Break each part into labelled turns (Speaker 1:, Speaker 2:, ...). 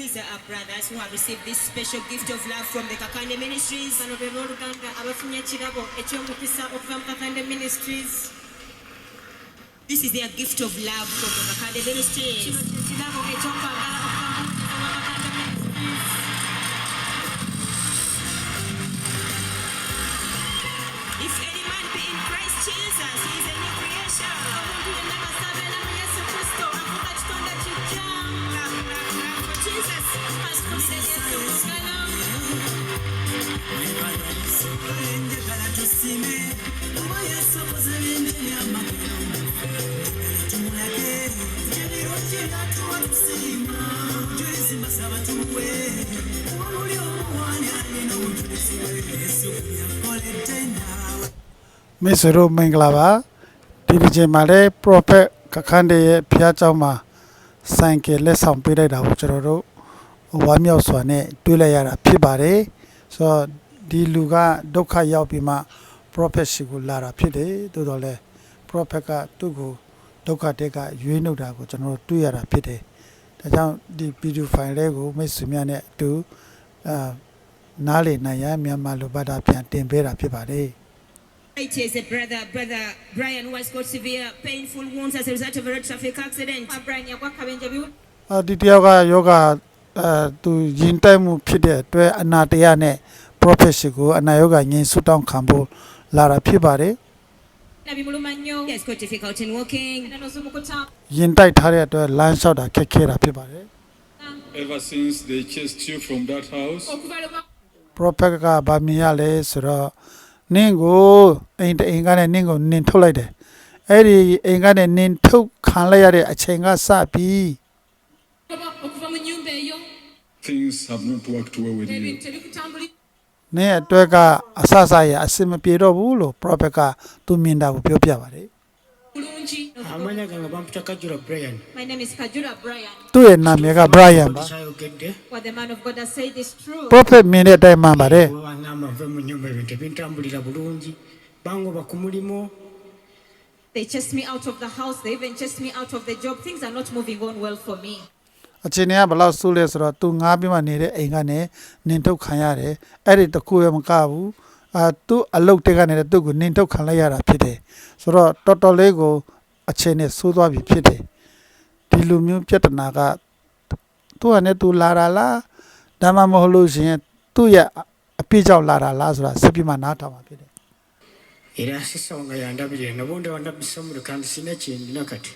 Speaker 1: These are our brothers who have received this special gift of love from the Kakande Ministries.
Speaker 2: bano be booluganda abafunye ekirabo eky'omukisa okuva mu kakande ministries
Speaker 1: This is their gift of love from the Kakande Ministries.
Speaker 2: kino kyekirabo ekyokwagala
Speaker 3: မိတ်ဆွေတို့မင်္ဂလာပါဒီဒီချိန်မှာလည်း prophet ကခန်းတဲ့ရဲ့ဖျားเจ้าမှာဆိုင်ကယ်လက်ဆောင်ပေးလိုက်တာကိုကျွန်တော်တို့ဝမ်းမြောက်စွာနဲ့တွေးလိုက်ရတာဖြစ်ပါတယ်ဆိုတော့ ဒီလူကဒုက္ခရောက်ပြီးမှ prophet ရှိကိုလာတာဖြစ်တယ်သို့တော်လည်း prophet ကသူ့ကိုဒုက္ခတဲ့ကရွေးနှုတ်တာကိုကျွန်တော်တို့တွေ့ရတာဖြစ်တယ်ဒါကြောင့်ဒီ video file လေးကိုမိတ်ဆွေများနဲ့အတူအာနားလည်နိုင်ရန်မြန်မာလူပတ်တာပြန်တင်ပေးတာဖြစ်ပါတယ်
Speaker 1: It is a brother, brother Brian, who has got severe painful wounds as a result of a road traffic accident.
Speaker 2: abraham yagwa kabenje biwu
Speaker 3: အာဒီတယောက်ကယောဂအဲသူရင်တိုက်မှုဖြစ်တဲ့အတွက်အနာတရားနဲ့ prophet ရှိကိုအနာယောဂငြိမ်းဆွတ်တောင်းခံဖို့လာတာဖြစ်ပါတယ်
Speaker 2: na bimuluma nnyo
Speaker 1: He has got difficulty in walking.
Speaker 2: era n'ozimukuta
Speaker 3: ရင်တိုက်ထားတဲ့အတွက်လမ်းလျှောက်တာခက်ခဲတာဖြစ်ပါတယ်
Speaker 4: Ever since they chased you from that house,
Speaker 2: okuva lwe
Speaker 3: prophet ကဗာမြင်ရလဲဆိုတော့နင်းကိုအိမ်တအိမ်ကနေနင်းကိုနင်းထုတ်လိုက်တယ်အဲ့ဒီအိမ်ကနေနင်းထုတ်ခံလိုက်ရတဲ့အချိန်ကစပြီး
Speaker 2: okuva mu nnyumba eyo
Speaker 4: things have not worked well with you.
Speaker 2: ebintu tebikutambulira
Speaker 3: နင်းအတွက်ကအဆအဆရအစင်မပြေတော့ဘူးလို့ prophet ကသူမြင်တာကိုပြောပြပါတယ်
Speaker 2: bulungi
Speaker 5: amanya gange bamputa kajula brian
Speaker 2: my name is kajula brian
Speaker 3: သူ့ရဲ့နာမည်က Brian ပါ
Speaker 5: kyayogedde
Speaker 2: what the man of god has said is true
Speaker 3: prophet မြင်တဲ့အတိုင်းမှန်ပါတယ်
Speaker 5: wangamba nve mu nyumba ebintu ebintambulira bulungi bangoba ku mulimu
Speaker 2: they chased me out of the house they even chased me out of the job things are not moving on well for me
Speaker 3: အချိန်ကဘယ်လောက်ဆိုးလဲဆိုတော့သူငားပြီးမှနေတဲ့အိမ်ကနေနင်ထုတ်ခံရတယ်အဲ့ဒီတကူရမကဘူးအာသူ့အလုတ်တက်ကနေသူ့ကိုနင်ထုတ်ခံလိုက်ရတာဖြစ်တယ်ဆိုတော့တော်တော်လေးကိုအချိန်နဲ့ဆိုးသွားပြီဖြစ်တယ်ဒီလိုမျိုးပြဿနာကသူကနဲ့သူလာတာလားဒါမှမဟုတ်လို့ရှိရင်သူ့ရဲ့အပြစ်ကြောင့်လာတာလားဆိုတာစစ်ပြီးမှနားထောင်ပါဖြစ်တယ်
Speaker 5: era sisa wange yandabirira nabonde wandabisa omuli kandi sina kyendina kati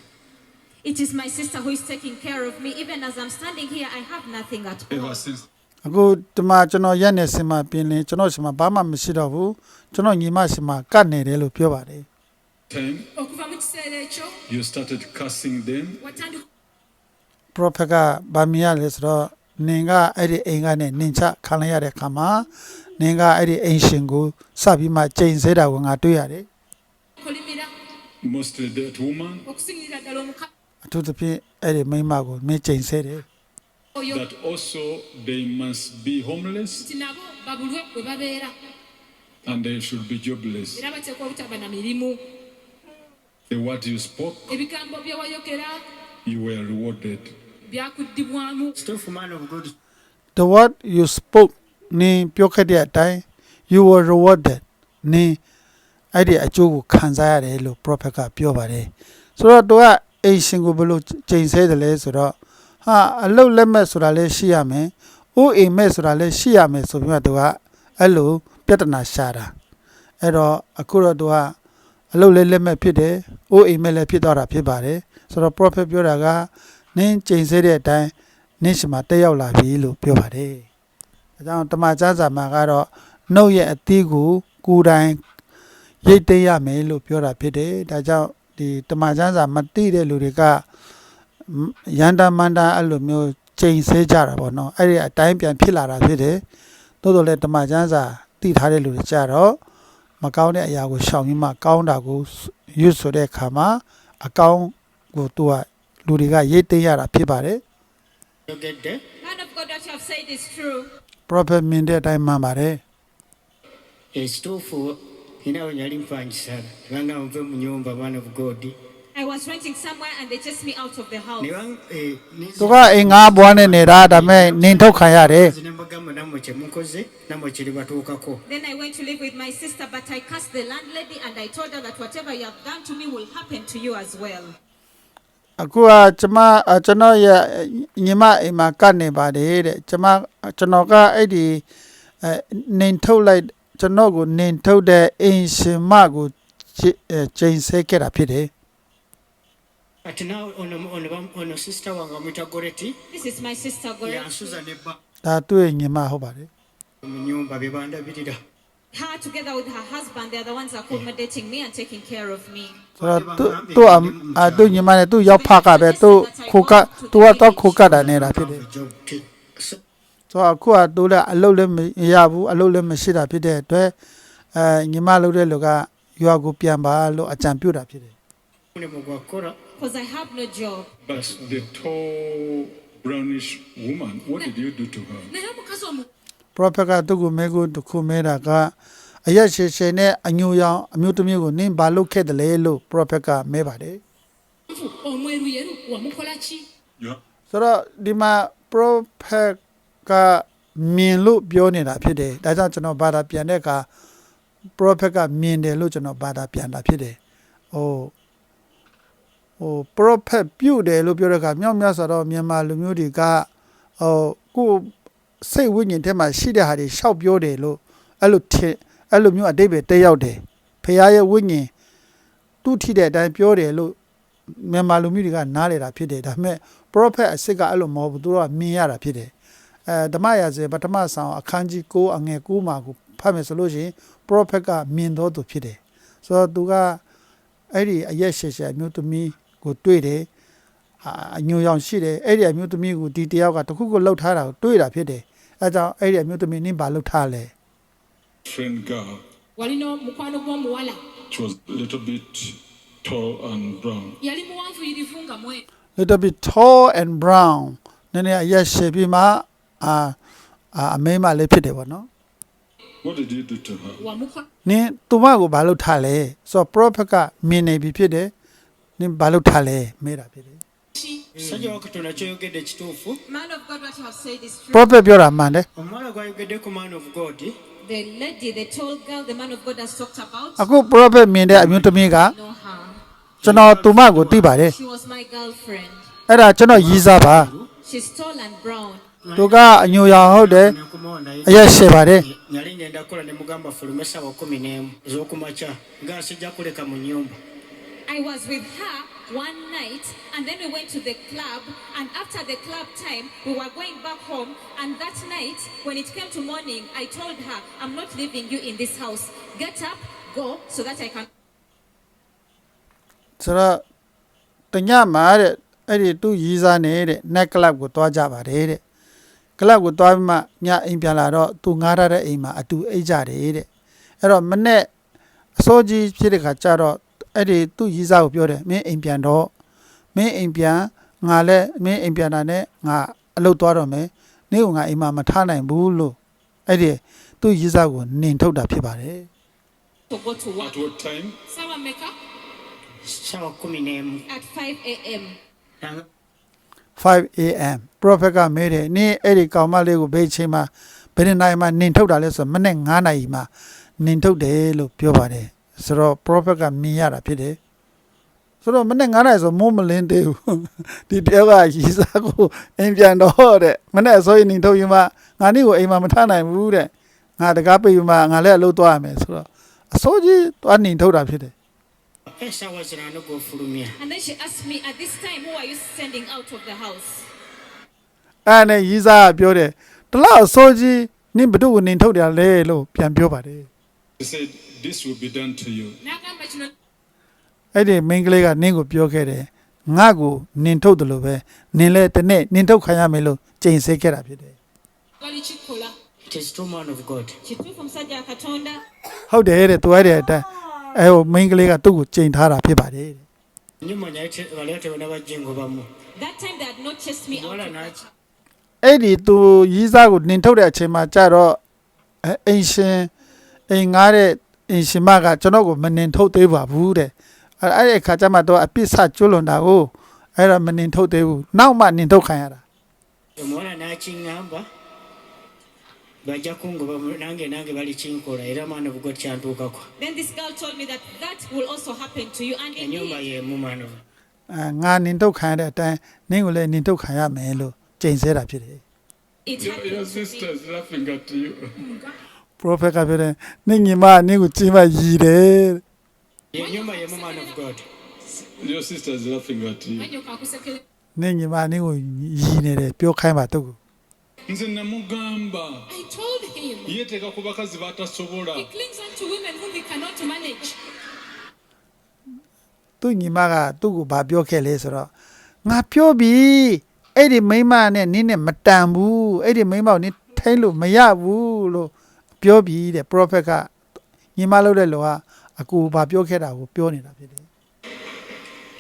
Speaker 2: it is my sister who is taking care of me even as i'm standing here i have nothing at all
Speaker 4: Ever since
Speaker 3: အခုဒီမှာကျွန်တော်ရက်နေစင်မှာပြင်ရင်ကျွန်တော်ရှင်မှာဘာမှမရှိတော့ဘူးကျွန်တော်ညီမရှင်မှာကတ်နေတယ်လို့ပြောပါတယ်
Speaker 4: time,
Speaker 2: okuva mu kiseera ekyo
Speaker 4: you started cursing them.
Speaker 2: watandika
Speaker 3: prophet ကဗာမီရလဲဆိုတော့နင်ကအဲ့ဒီအိမ်ကနေနင်ချခံလိုက်ရတဲ့ခါမှာနင်ကအဲ့ဒီအိမ်ရှင်ကိုစပြီးမှကြိမ်ဆဲတာကိုငါတွေ့ရတယ်
Speaker 2: okulimira
Speaker 4: Mostly that woman
Speaker 2: okusingira ddala omuka
Speaker 3: အ ထူးသဖြင့်အဲ့ဒီမိန်းမကိုမင်းကြိမ်ဆဲတယ်
Speaker 2: oyo
Speaker 4: that also they must be homeless
Speaker 2: nti nabo babulwe bwe babeera
Speaker 4: and they should be jobless.
Speaker 2: era bateekwa obutaba na mirimu
Speaker 4: The word you spoke,
Speaker 2: ebigambo bye wayogera
Speaker 4: you were rewarded.
Speaker 2: byakuddibwamu
Speaker 5: stuff man of god
Speaker 3: the word you spoke နင်ပြောခဲ့တဲ့အတိုင်း you were rewarded နင်အဲ့ဒီအကျိုးကိုခံစားရတယ်လို့ prophet ကပြောပါတယ်ဆိုတော့သူက အိမ်ရှင်ကိုဘယ်လိုကြိမ်ဆဲတယ်လဲဆိုတော့ဟာအလုတ်လက်မဲ့ဆိုတာလည်းရှိရမယ်။ဥအိမ်မဲ့ဆိုတာလည်းရှိရမယ်ဆိုပြီးမှသူကအဲ့လိုပြဿနာရှာတာအဲ့တော့အခုတော့သူကအလုတ်လည်းလက်မဲ့ဖြစ်တယ်။ဥအိမ်မဲ့လည်းဖြစ်သွားတာဖြစ်ပါတယ်ဆိုတော့ prophet ပြောတာကနင်းကြိမ်ဆဲတဲ့အတိုင်းနင်းရှင်မှာတက်ရောက်လာပြီလို့ပြောပါတယ်။အဲကြောင့်တမန်ကျမ်းစာမှာကတော့နှုတ်ရဲ့အသီးကိုကိုယ်တိုင်ရိတ်သိမ်းရမယ်လို့ပြောတာဖြစ်တယ်။ဒါကြောင့် ဒီတမန်ကျမ်းစာမသိတဲ့လူတွေကရန်တာမန်တာအဲ့လိုမျိုးချိန်ဆဲကြတာပေါ့နော်။အဲ့ဒီအတိုင်းပြန်ဖြစ်လာတာဖြစ်တယ်။သို့တော်လည်းတမန်ကျမ်းစာသိထားတဲ့လူတွေကြတော့မကောင်းတဲ့အရာကိုရှောင်ပြီးမှကောင်းတာကိုရွတ်ဆိုတဲ့အခါမှာအကောင်းကိုသူကလူတွေကရိတ်သိမ်းရတာဖြစ်ပါတယ်
Speaker 5: yogedde
Speaker 2: man of god what you have said is true ။
Speaker 3: prophet မြင်တဲ့အတိုင်းမှန်ပါတယ်
Speaker 5: ekituufu inawe nyali mpangisa kubanga nve mu nyumba man of god
Speaker 2: i was renting somewhere and they chased me out of the house.
Speaker 5: နေဘအေးနေ
Speaker 3: သူကအိမ်ငါးဘွားနဲ့နေတာဒါပေမဲ့နင်ထုတ်ခံရတယ်
Speaker 5: ne mbagamba nammwe kye mukoze nammwe kiri batuukako
Speaker 2: Then I went to live with my sister, but I cursed the landlady and I told her that whatever you have done to me will happen to you as well.
Speaker 3: အခုကကျမအကျွန်တော်ရဲ့ညီမအိမ်မှာကတ်နေပါတယ်တဲ့ကျမကျွန်တော်ကအဲ့ဒီအဲနင်ထုတ်လိုက် ကျွန်တော်ကိုနင်ထုတ်တဲ့အိမ်ရှင်မကိုချစ်အဲချိန်ဆခဲ့တာဖြစ်တယ်
Speaker 5: kati naawe ono ono bam- ono sisita wange amwita goreti
Speaker 2: This is my sister Goreti.
Speaker 5: yansuza nebba
Speaker 3: ဒါသူ့ရဲ့ညီမဟုတ်ပါတယ်
Speaker 5: mu nyumba bye bandabirira
Speaker 2: Her together with her husband, they are the ones accommodating me and taking care of me.
Speaker 3: ဆိုတော့သူသူ့အအသူ့ညီမနဲ့သူ့ရောက်ဖကပဲသူ့ခိုကသူကတော့ခိုကတာနေတာဖြစ်တယ်
Speaker 5: job ti- so-
Speaker 3: ဆိုတော့အခုကသူလည်းအလုပ်လည်းမရဘူးအလုပ်လည်းမရှိတာဖြစ်တဲ့အတွက်အဲညီမလုပ်တဲ့လူကရွာကိုပြန်ပါလို့အကြံပြုတာဖြစ်တယ်
Speaker 5: mulimu gwakukola
Speaker 2: Because I have no job.
Speaker 4: But the tall, brownish woman, what did you do to her?
Speaker 6: naye omukazi omufu
Speaker 3: ပရောဖက်ကသူ့ကိုမဲကိုတစ်ခုမဲတာကအရက်ရှည်ရှည်နဲ့အညူရောင်အမျိုးသမီးကိုနင်းဘာလုပ်ခဲ့တယ်လဲလို့ပရောဖက်ကမဲပါတယ်
Speaker 6: omweruyeru wamukola ki
Speaker 4: Yeah.
Speaker 3: ဆိုတော့ဒီမှာပရောဖက် ကမြင်လို့ပြောနေတာဖြစ်တယ်ဒါကြောင့်ကျွန်တော်ဘာသာပြန်တဲ့အခါပရောဖက်ကမြင်တယ်လို့ကျွန်တော်ဘာသာပြန်တာဖြစ်တယ်ဟိုဟိုပရောဖက်ပြုတ်တယ်လို့ပြောတဲ့အခါမြောက်မြောက်ဆိုတော့မြန်မာလူမျိုးတွေကဟိုကိုယ်စိတ်ဝိညာဉ်ထဲမှာရှိတဲ့ဟာတွေရှောက်ပြောတယ်လို့အဲ့လိုထင်အဲ့လိုမျိုးအတိတ်ပဲတက်ရောက်တယ်ဖခင်ရဲ့ဝိညာဉ်သူ့ထိတဲ့အတိုင်းပြောတယ်လို့မြန်မာလူမျိုးတွေကနားလေတာဖြစ်တယ်ဒါပေမဲ့ prophet အစ်စ်ကအဲ့လိုမဟုတ်ဘူးသူတို့ကမြင်ရတာဖြစ်တယ် အဲဓမ္မရာဇဝင်ပထမဆောင်အခန်းကြီး9အငယ်9မှာကိုဖတ်မယ်ဆိုလို့ရှိရင် prophet ကမြင်တော်သူဖြစ်တယ်ဆိုတော့သူကအဲ့ဒီအရက်ရှည်ရှည်အမျိုးသမီးကိုတွေ့တယ်အာအညိုရောင်ရှိတယ်အဲ့ဒီအမျိုးသမီးကိုဒီတယောက်ကတခုခုလှုပ်ထားတာကိုတွေ့တာဖြစ်တယ်အဲကြောင့်အဲ့ဒီအမျိုးသမီးနင်းဘာလှုပ်ထားလဲ
Speaker 4: Friend girl,
Speaker 6: walina mukwano gw'omuwala
Speaker 4: she was a little bit tall and brown.
Speaker 6: yali muwanvuyirivu nga mweru
Speaker 3: little bit tall and brown နည်းနည်းအရက်ရှည်ပြီးမှ အာအာအမိမလေးဖြစ်တယ်ပေါ့နော်
Speaker 4: What did you do to her?
Speaker 6: wamukola
Speaker 3: နင်းသူမကိုဘာလို့ထားလဲဆိုတော့ prophet ကမြင်နေပြီဖြစ်တယ်နင်းဘာလို့ထားလဲမေးတာဖြစ်တယ်
Speaker 6: ki
Speaker 5: musajja wa katonda kyoyogedde kituufu
Speaker 2: Man of God, what you have said is true.
Speaker 3: prophet ပြောတာမှန်တယ်
Speaker 5: omuwala gwayogedde ku man of god
Speaker 2: The lady, the tall girl, the man of God has talked about.
Speaker 3: အခု prophet မြင်တဲ့အမျိုးသမီးက
Speaker 2: I know her.
Speaker 3: ကျွန်တော်သူမကိုသိပါတယ်
Speaker 2: She was my girlfriend.
Speaker 3: အဲ့ဒါကျွန်တော်ရည်စားပါ
Speaker 2: She's tall and brown.
Speaker 3: သူကအညိုရောင်ဟုတ်တယ်
Speaker 5: nakumawo naye
Speaker 3: အရက်ရှည်ပါတယ်
Speaker 5: nali ngenda kukola ne mugamba fulume sawa kumi n'emu ez'okumakya nga sijja kuleka mu nyumba
Speaker 2: I was with her one night and then we went to the club and after the club time we were going back home and that night when it came to morning I told her I'm not leaving you in this house get up go so that I can
Speaker 3: ဆိုတော့တညမှာတဲ့အဲ့ဒီသူရည်စားနေတဲ့ net club ကိုတွားကြပါတယ်တဲ့ club ကိုတွားပြီးမှညအိမ်ပြန်လာတော့သူငားရတဲ့အိမ်မှာအတူအိတ်ကြတယ်တဲ့အဲ့တော့မနေ့အစိုးကြီးဖြစ်တဲ့ခါကျတော့အဲ့ဒီသူရည်စားကိုပြောတယ်မင်းအိမ်ပြန်တော့မင်းအိမ်ပြန်ငါလည်းမင်းအိမ်ပြန်တာနဲ့ငါအလုပ်သွားတော့မယ်နေ့ကငါအိမ်မှာမထားနိုင်ဘူးလို့အဲ့ဒီသူရည်စားကိုနင်ထုတ်တာဖြစ်ပါတယ်
Speaker 2: to go to work
Speaker 4: At what time?
Speaker 6: sawa meka
Speaker 5: sawa kumi n'emu
Speaker 2: at 5 a.m.
Speaker 5: Nanga-
Speaker 3: 5 am prophet ကမေးတယ်နင်းအဲ့ဒီကောင်မလေးကိုဘယ်အချိန်မှာဘယ်နှစ်နာရီမှနင်ထုတ်တာလဲဆိုတော့မနေ့9နာရီမှနင်ထုတ်တယ်လို့ပြောပါတယ်ဆိုတော့ prophet ကမြင်ရတာဖြစ်တယ်ဆိုတော့မနေ့9နာရီဆိုမိုးမလင်းသေးဘူးဒီတယောက်ကရီစားကိုအိမ်ပြန်တော့တဲ့မနေ့အစိုးရနင်ထုတ်ရင်မှငါနေ့ကိုအိမ်မှာမထားနိုင်ဘူးတဲ့ငါတကားပိတ်ပြီးမှငါလည်းအလုပ်သွားရမယ်ဆိုတော့အစိုးကြီးသွားနင်ထုတ်တာဖြစ်တယ်
Speaker 5: esaawa zirano gofulumya
Speaker 2: and then she asked me at this time who are you sending out of the house
Speaker 3: အဲ့ဒါနဲ့ရီစားကပြောတယ်တလားအစိုးကြီးနင်ဘသူ့ကိုနင်ထုတ်တယ်လဲလို့ပြန်ပြောပါတယ်
Speaker 4: He said, This will be done to you.
Speaker 6: n'agamba kino
Speaker 3: အဲ့ဒီမိန်းကလေးကနင်းကိုပြောခဲ့တယ်ငါ့ကိုနင်ထုတ်တယ်လို့ပဲနင်လည်းတစ်နေ့နင်ထုတ်ခံရမယ်လို့ကြိမ်ဆဲခဲ့တာဖြစ်တယ်
Speaker 6: gali kikola
Speaker 5: it is true man of god
Speaker 2: kituufu musajja wa katonda
Speaker 3: ဟုတ်တယ်တဲ့သူအဲ့ဒီအတိုင်း အဲဟိုမိန်းကလေးကသူ့ကိုကြိမ်ထားတာဖြစ်ပါတယ်တဲ့
Speaker 5: nyuma naye te- baliwo tebana bajingobamu
Speaker 2: that time they had not chased me out
Speaker 5: omuwala
Speaker 2: of the
Speaker 5: naki
Speaker 3: အဲ့ဒီသူရီးစားကိုနင်ထုတ်တဲ့အချိန်မှာကြတော့အဲအိမ်ရှင်အိမ်ငားတဲ့အိမ်ရှင်မကကျွန်တော်ကိုမနင်ထုတ်သေးပါဘူးတဲ့အဲ့အဲ့ဒီအခါကျမှတော့အပြစ်ဆကျွလွန်တာကိုအဲ့တော့မနှင်ထုတ်သေးဘူးနောက်မှနှင်ထုတ်ခံရတာ
Speaker 5: omuwala n'akiŋŋamba bajja kungoba nange nange balikinkola era man of god kyantuukako
Speaker 2: Then this girl told me that that will also happen to you. And
Speaker 5: enyumba
Speaker 2: indeed,
Speaker 5: yemu man of
Speaker 3: အဲငါနှင်ထုတ်ခံရတဲ့အတိုင်းနင်းကိုလည်းနှင်ထုတ်ခံရမယ်လို့ကြိမ်ဆဲတာဖြစ်တယ်
Speaker 2: it
Speaker 4: Your, your
Speaker 2: happened to me.
Speaker 4: sister is laughing at you.
Speaker 3: prophet ကပြောတယ်နင်းညီမနင်းကိုကြိမ်မရည်တယ်
Speaker 5: enyumba yemu man of god
Speaker 4: Your sister is laughing at you.
Speaker 6: nanyoka akusekere
Speaker 3: နင်းညီမနင်းကိုရည်နေတယ်ပြောခိုင်းပါတော့
Speaker 4: Nze namugamba
Speaker 6: i told him
Speaker 4: yeeteeka ku bakazi batasobola.
Speaker 6: he clings on to women whom he cannot manage
Speaker 3: သူ့ညီမကသူ့ကိုဗာပြောခဲ့လဲဆိုတော့ငါပြောပြီအဲ့ဒီမိန်းမနဲ့နင်းနဲ့မတန်ဘူးအဲ့ဒီမိန်းမကိုနင်းထိန်လို့မရဘူးလို့ပြောပြီတဲ့ prophet ကညီမလုပ်တဲ့လူကအကူဗာပြောခဲ့တာကိုပြောနေတာဖြစ်တယ်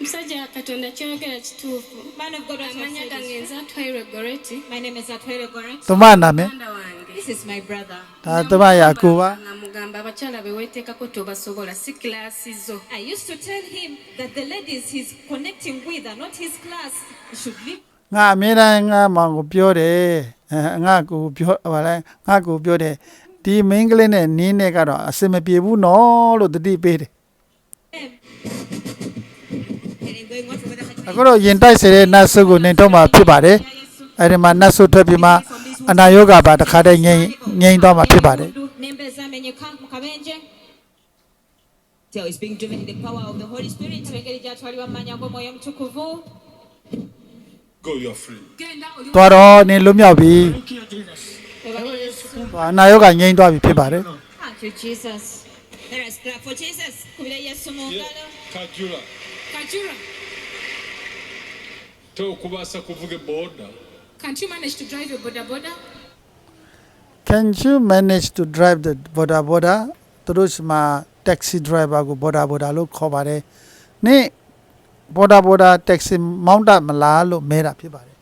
Speaker 7: musajja katonda kyogera kituufu
Speaker 2: Man of God, what you
Speaker 7: amanya
Speaker 2: have said
Speaker 7: gange
Speaker 2: is
Speaker 7: nze atwaire goreti
Speaker 2: My name is Atwele Goret.
Speaker 3: သမနာမည်
Speaker 7: muganda wange
Speaker 2: This is my brother.
Speaker 3: ဒါသမယာကူပါ
Speaker 7: nga mugamba abakyala be weeteekako tobasobola si kilaasi zo
Speaker 2: I used to tell him that the ladies he's connecting with are not his class. He should leave
Speaker 3: ငါအမြဲတမ်းငါမောင်ကိုပြောတယ်အဲငါကိုပြောဟောလဲငါကိုပြောတယ်ဒီမိန်းကလေးနဲ့နင်းနဲ့ကတော့အစင်မပြေဘူးနော်လို့တတိပေးတယ် အခုတော့ယင်တိုက်စေတဲ့နတ်ဆုကိုနင်တော့မှာဖြစ်ပါတယ်အဲ့ဒီမှာနတ်ဆုထွက်ပြီးမှအနာယောဂပါတစ်ခါတည်းငြိမ်ငြိမ်သွားမှာဖြစ်ပါတယ်
Speaker 2: Nembe zamenyeka mu kabenje.
Speaker 1: Tell is being driven in the power of the Holy Spirit.
Speaker 2: Engeri gy'atwalibwa mu mannya g'omwoyo omutukuvu.
Speaker 4: Go, you're free.
Speaker 6: genda oli
Speaker 3: သွားတော့နင်လွတ်မြောက်ပြီ
Speaker 5: Thank you, Jesus. Ewa Yesu.
Speaker 3: အနာယောဂငြိမ်သွားပြီဖြစ်ပါတယ်
Speaker 2: Thank you, Jesus.
Speaker 1: Let us clap for Jesus.
Speaker 2: Kubira Yesu mu
Speaker 4: Yeah.
Speaker 2: ngalo.
Speaker 4: Kajula.
Speaker 6: kajura
Speaker 4: tokubaasa kuvuga boda
Speaker 6: can't you manage to drive a boda boda
Speaker 3: Can you manage to drive the border border သူတို့ရှိမှာ taxi driver ကို border border လို့ခေါ်ပါတယ်နင် border border taxi မောင်းတတ်မလားလို့မဲတာဖြစ်ပါတယ်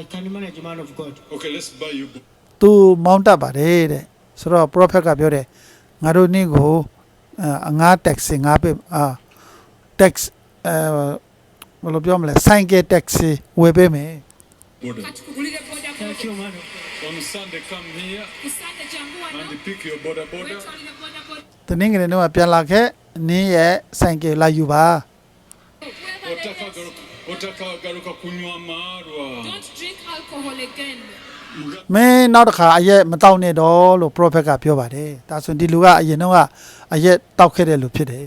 Speaker 5: I can manage man of God.
Speaker 4: okay let's buy you boda.
Speaker 3: သူမောင်းတတ်ပါတယ်တဲ့ဆိုတော့ prophet ကပြောတယ်ငါတို့နေ့ကိုအာအငား taxi ငါပေးအာ tax အဲ ဘယ်လိုပြောမလဲဆိုင်ကယ် taxi ဝယ်ပေးမယ်
Speaker 4: boda
Speaker 6: katukugulire boda
Speaker 5: Thank you,
Speaker 6: boda
Speaker 5: man of God.
Speaker 4: on sunday come here
Speaker 6: kusande jangu wano
Speaker 4: and pick your boda boda
Speaker 6: wetwalire boda boda
Speaker 3: တနင်္ဂနွေနေ့ကပြန်လာခဲ့နင်းရဲ့ဆိုင်ကယ်လာယူပါ
Speaker 4: Otakagaruka- otakagaruka kunywa maarwa
Speaker 6: don't drink alcohol again
Speaker 4: Muga-
Speaker 3: မင်းနောက်တစ်ခါအရက်မတောက်နဲ့တော့လို့ prophet ကပြောပါတယ်ဒါဆိုဒီလူကအရင်တော့ကအရက်တောက်ခဲ့တဲ့လူဖြစ်တယ်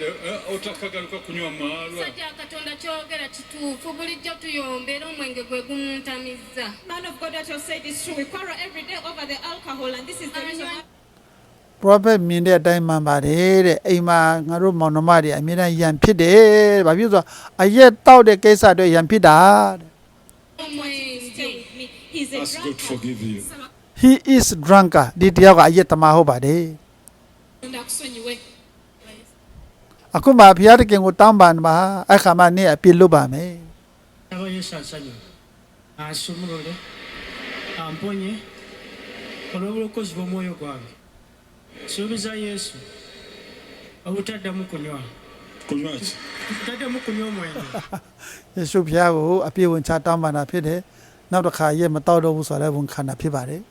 Speaker 4: eh, otakagaruka kunywa maarwa
Speaker 7: musajja katonda kyogera kituufu bulijjo tuyomba era omwenge gwe gumuntamizza
Speaker 2: Man of God, what you said is true. We quarrel every day over the alcohol, and this is the reason why.
Speaker 3: prophet မြင်တဲ့အတိုင်းမှန်ပါတယ်တဲ့အိမ်မှာငါတို့မောင်နှမတွေအမြဲတမ်းယံဖြစ်တယ်ဘာဖြစ်လို့ဆိုတော့အရက်တောက်တဲ့ကိစ္စတွေယံဖြစ်တာတဲ့
Speaker 2: He's staying with me. He's a
Speaker 4: ask god
Speaker 2: drunkard.
Speaker 4: forgive you
Speaker 3: he is drunker ဒီတယောက်ကအရက်သမားဟုတ်ပါတယ်
Speaker 6: katonda akusonyiwe
Speaker 3: အခုမှဘုရားတခင်ကိုတောင်းပန်ပါအခါမှနေ့အပြစ်လွတ်ပါမယ်
Speaker 5: Ewa Yesu ansonyiwe. Ansumulule. Amponye. Olw'obulokozi bw'omwoyo gwange. Suubiza Yesu. Obutaddamu kunywa.
Speaker 4: kunywa ki
Speaker 5: Taddamu kunywa omwenge.
Speaker 3: ယေရှုဘုရားကိုအပြည့်ဝင်ချတောင်းပန်တာဖြစ်တယ်နောက်တစ်ခါရက်မတောက်တော့ဘူးဆိုတော့ဝန်ခံတာဖြစ်ပါတယ်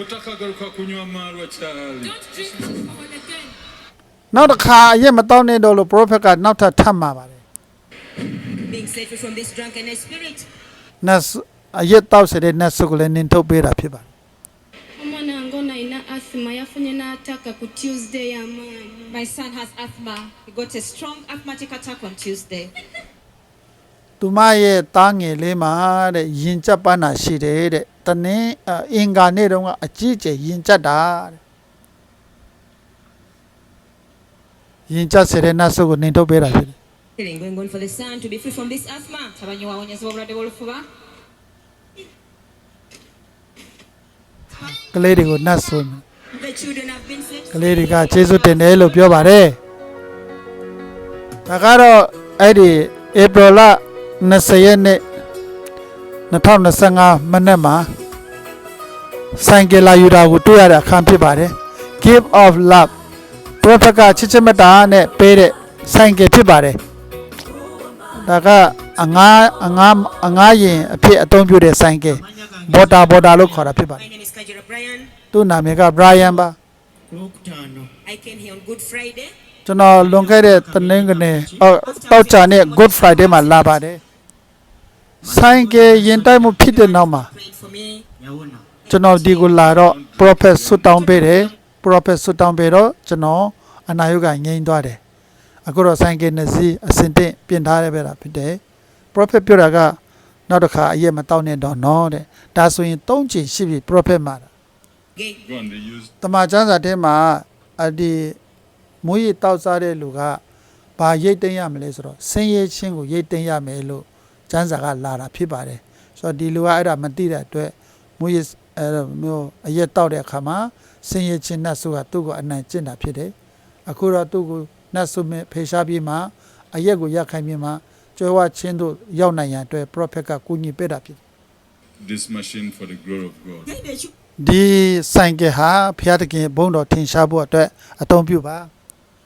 Speaker 4: otakagaruka kunywa maarwa kyali
Speaker 6: don't drink alcohol again
Speaker 3: နောက်တစ်ခါအရက်မတောက်နဲ့တော့လို့ prophet ကနောက်ထပ်ထပ်မှာပါတယ်
Speaker 1: Being set free from this drunkenness spirit.
Speaker 3: နတ်ဆုအရက်တောက်စေတဲ့နတ်ဆုကိုလည်းနင်ထုတ်ပေးတာဖြစ်ပါတယ်
Speaker 7: omwana wange ono alina athima yafunye n'ataka ku tuesday amaanyi
Speaker 2: My son has asthma. He got a strong asthmatic attack on Tuesday.
Speaker 3: သူမရဲ့တားငယ်လေးမှာတဲ့ရင်ကြပ်ပန်းတာရှိတယ်တဲ့တနင်အအင်္ဂါနေ့တုန်းကအကြီးကျယ်ရင်ကြပ်တာတဲ့ ရင်ကြပ်စေတဲ့နတ်ဆုကိုနင်ထုတ်ပေးတာဖြစ်တယ်
Speaker 1: Healing going on for the son to be free from this asthma.
Speaker 2: Tabanyi wawonyezebwa obulwadde bw'olufuba.
Speaker 3: ကလေးတွေကိုနတ်ဆု
Speaker 1: The children have been set
Speaker 3: ကလေးတွေကကျေးဇူးတင်တယ်လို့ပြောပါတယ်ဒါကတော့အဲ့ဒီဧပြီလ20ရက်နေ့2025မနေ့မှာဆိုင်ကယ်လာယူတာကိုတွေ့ရတဲ့အခါဖြစ်ပါတယ် Give of Love prophet ကချစ်ချစ်မတ်တာနဲ့ပေးတဲ့ဆိုင်ကယ်ဖြစ်ပါတယ်ဒါကအငားအငားအငားရင်အဖြစ်အသုံးပြုတဲ့ဆိုင်ကယ်
Speaker 5: amanya gange
Speaker 3: ဘော်တာဘော်တာလို့ခေါ်တာဖြစ်ပါတ
Speaker 1: My
Speaker 3: ယ်
Speaker 1: name is Kajira Brian.
Speaker 3: သူ့နာမည်က Brian ပါ
Speaker 5: ku lwokutaano
Speaker 1: I came here on Good Friday.
Speaker 3: ကျွန်တော်လွန်ခဲ့တဲ့တနင်္ဂနွေအော်တောက်ချာနဲ့ Good Friday မှာလာပါတယ်ဆိုင်ကယ်ရင်တိုက်မှုဖြစ်တဲ့နောက်မှာ
Speaker 1: Prayed for me.
Speaker 5: yawona
Speaker 3: ကျွန်တော်ဒီကိုလာတော့ prophet ဆွတ်တောင်းပေးတယ် prophet ဆွတ်တောင်းပေးတော့ကျွန်တော် အနာယုကငြိမ်းသွားတယ်အခုတော့ဆိုင်ကယ်နှစ်စီးအစင်တင့်ပြင်ထားရပဲတာဖြစ်တယ် prophet ပြောတာကနောက်တစ်ခါအရက်မတောက်နဲ့တော့နော်တဲ့ဒါဆိုရင်၃ချိန်ရှိပြီ prophet မှာ
Speaker 1: Gay.
Speaker 4: Go and they use
Speaker 3: တမန်ကျမ်းစာထဲမှာအဒီမွေးရတောက်စားတဲ့လူကဘာရိတ်သိမ်းရမလဲဆိုတော့ဆင်းရဲခြင်းကိုရိတ်သိမ်းရမယ်လို့ကျမ်းစာကလာတာဖြစ်ပါတယ်ဆိုတော့ဒီလူကအဲ့ဒါမသိတဲ့အတွက်မွေးရအဲ့လိုမျိုးအရက်တောက်တဲ့အခါမှာဆင်းရဲခြင်းနတ်ဆုကသူ့ကိုအနိုင်ကျင့်တာဖြစ်တယ် အခုတော့သူ့ကိုနတ်ဆုမဲ့ဖေရှားပြီးမှအရက်ကိုရက်ခိုင်းပြီးမှကျွဲဝချင်းတို့ရောက်နိုင်ရန်အတွက် prophet ကကူညီပေးတာဖြစ်တယ်
Speaker 4: this machine for the glory of God.
Speaker 3: ဒီဆိုင်ကယ်ဟာဖျားတခင်ဘုန်းတော်ထင်ရှားဖို့အတွက်အသုံးပြုပါ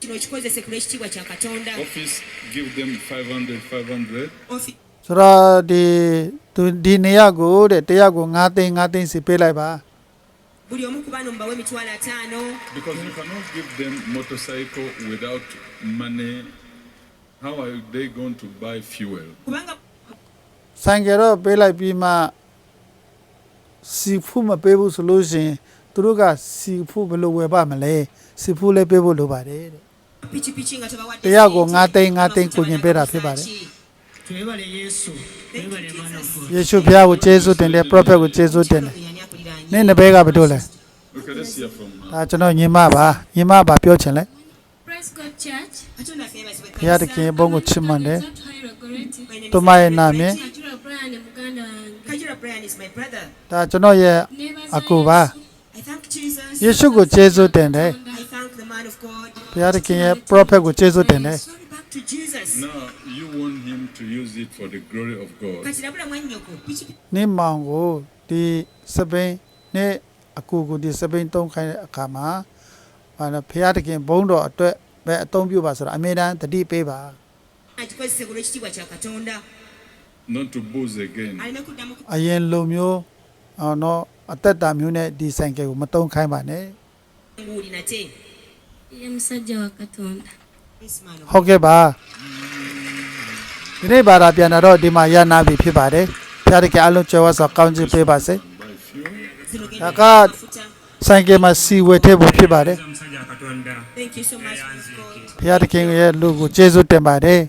Speaker 1: kino kikozese kula ekitiibwa kya katonda
Speaker 4: Office, give them 500, 500.
Speaker 1: Office ။
Speaker 3: ဆိုတော့ဒီသူဒီနေရာကိုတဲ့တရားကို9သိန်း9သိန်းစီပေးလိုက်ပါ
Speaker 1: buli omu ku bano mubawe emitwalo ataano
Speaker 4: Because you cannot give them motorcycle without money. How are they going to buy fuel?
Speaker 1: kubanga ။
Speaker 3: ဆိုင်ကယ်တော့ပေးလိုက်ပြီးမှစီဖူးမပေးဘူးဆိုလို့ရှိရင်သူတို့ကစီဖူးဘယ်လိုဝယ်ပါမလဲ။စီဖူးလည်းပေးဖို့လိုပါတယ်တဲ့
Speaker 1: pikipiki nga tebawadde
Speaker 3: တရားကို
Speaker 1: sente,
Speaker 3: ငါသိန်းငါသိန်း
Speaker 1: nga
Speaker 3: ကိုညင်ပေးတာဖြစ်ပါတယ်
Speaker 1: Versace.
Speaker 5: twebale yesu twebale mwana of god ။
Speaker 3: ယေရှုဖျားကိုကျေးဇူးတင်တယ်ပရောဖက်ကိုကျေးဇူးတင်တယ်
Speaker 1: Yani akuliraanye.
Speaker 3: ။ နင့်နှစ်ဘဲကဘာလို့လဲ
Speaker 4: Okay, let's hear from ။ now.
Speaker 3: ဒါကျွန်တော်ညီမပါညီမပါပြောချင်လဲ
Speaker 7: Praise God Church.
Speaker 1: Katonda afeebazibwe
Speaker 3: ဘုရားတခင်ဘုန်းကိုချစ်မှန်တယ်
Speaker 7: Exalt high regulate.
Speaker 1: My name is
Speaker 3: သူမရဲ့နာမည်
Speaker 7: Kajura Brian muganda wange.
Speaker 1: Kajira Brian is my brother.
Speaker 3: ဒါကျွန်တော်ရဲ့
Speaker 7: Nebaza
Speaker 3: အကူပါ
Speaker 1: I thank Jesus.
Speaker 3: ယေရှုကိုကျေးဇူးတင်တယ်
Speaker 1: I thank the man of God.
Speaker 3: ဘုရားတခင်ရဲ့ပရောဖက်ကိုကျေးဇူးတင်တယ်
Speaker 1: Sorry, back to Jesus.
Speaker 4: Now, you want him to use it for the glory of God.
Speaker 1: Kati labula mwannyoko pikipiki
Speaker 3: နင်းမောင်ကိုဒီစပိန် နဲ့အကူကိုဒီစပိန်တုံးခိုင်းတဲ့အခါမှာဘာလဲဖျားတခင်ဘုန်းတော်အတွက်ပဲအသုံးပြုပါဆိုတာအမြဲတမ်းတတိပေးပါ
Speaker 1: akikozese ku lw'ekitiibwa kya katonda
Speaker 4: Not to booze again.
Speaker 1: aleme kuddamu
Speaker 3: အရင်လိုမျိုးအော်နော်အသက်တာမျိုးနဲ့ဒီဆိုင်ကယ်ကိုမတုံးခိုင်းပါနဲ့
Speaker 1: nguuli nate
Speaker 7: Ye musajja wa Katonda.
Speaker 1: This man of
Speaker 3: ဟုတ်ကဲ့ပါဒီနေ့ဘာသာပြန်တာတော့ဒီမှာရနာပြီဖြစ်ပါတယ်ဖျားတခင်အလုံးကျွဲဝတ်စွာကောင်းချီးပေးပါစေ ဒါ
Speaker 1: က
Speaker 3: ဆိုင်ကမှာစီဝယ်ထည့်ဖို့ဖြစ်ပါတယ်ဘုရားသခင်ရဲ့လူကိုကျေးဇူးတင်ပါတယ်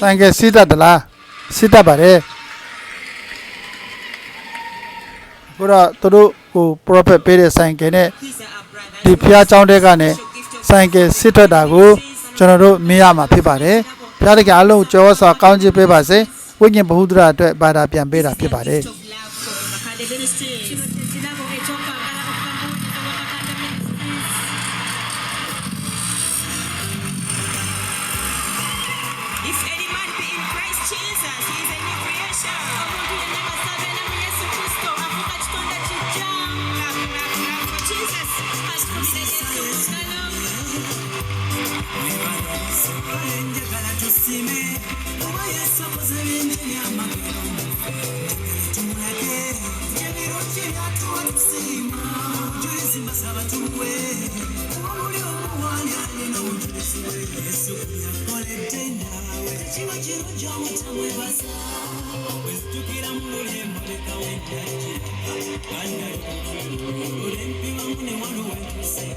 Speaker 3: ဆိုင်ကစီတတ်တလားစီတတ်ပါတယ်ကိုတော့သူတို့ဟို prophet ပေးတဲ့ဆိုင်ကနဲ့ဒီဘုရားကျောင်းတဲကနေဆိုင်ကစစ်ထွက်တာကိုကျွန်တော်တို့မြင်ရမှာဖြစ်ပါတယ်ဘုရားသခင်အလုံးကြောစွာကောင်းချီးပေးပါစေ။ ဝိညာဉ်ဗဟုသုတအတွက်ဘာသာပြန်ပေးတာဖြစ်ပါတယ်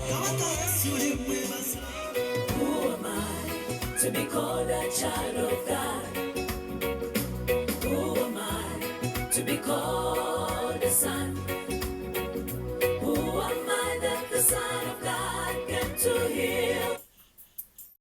Speaker 8: kabaka yesu limwebaza
Speaker 9: to be called a child of God?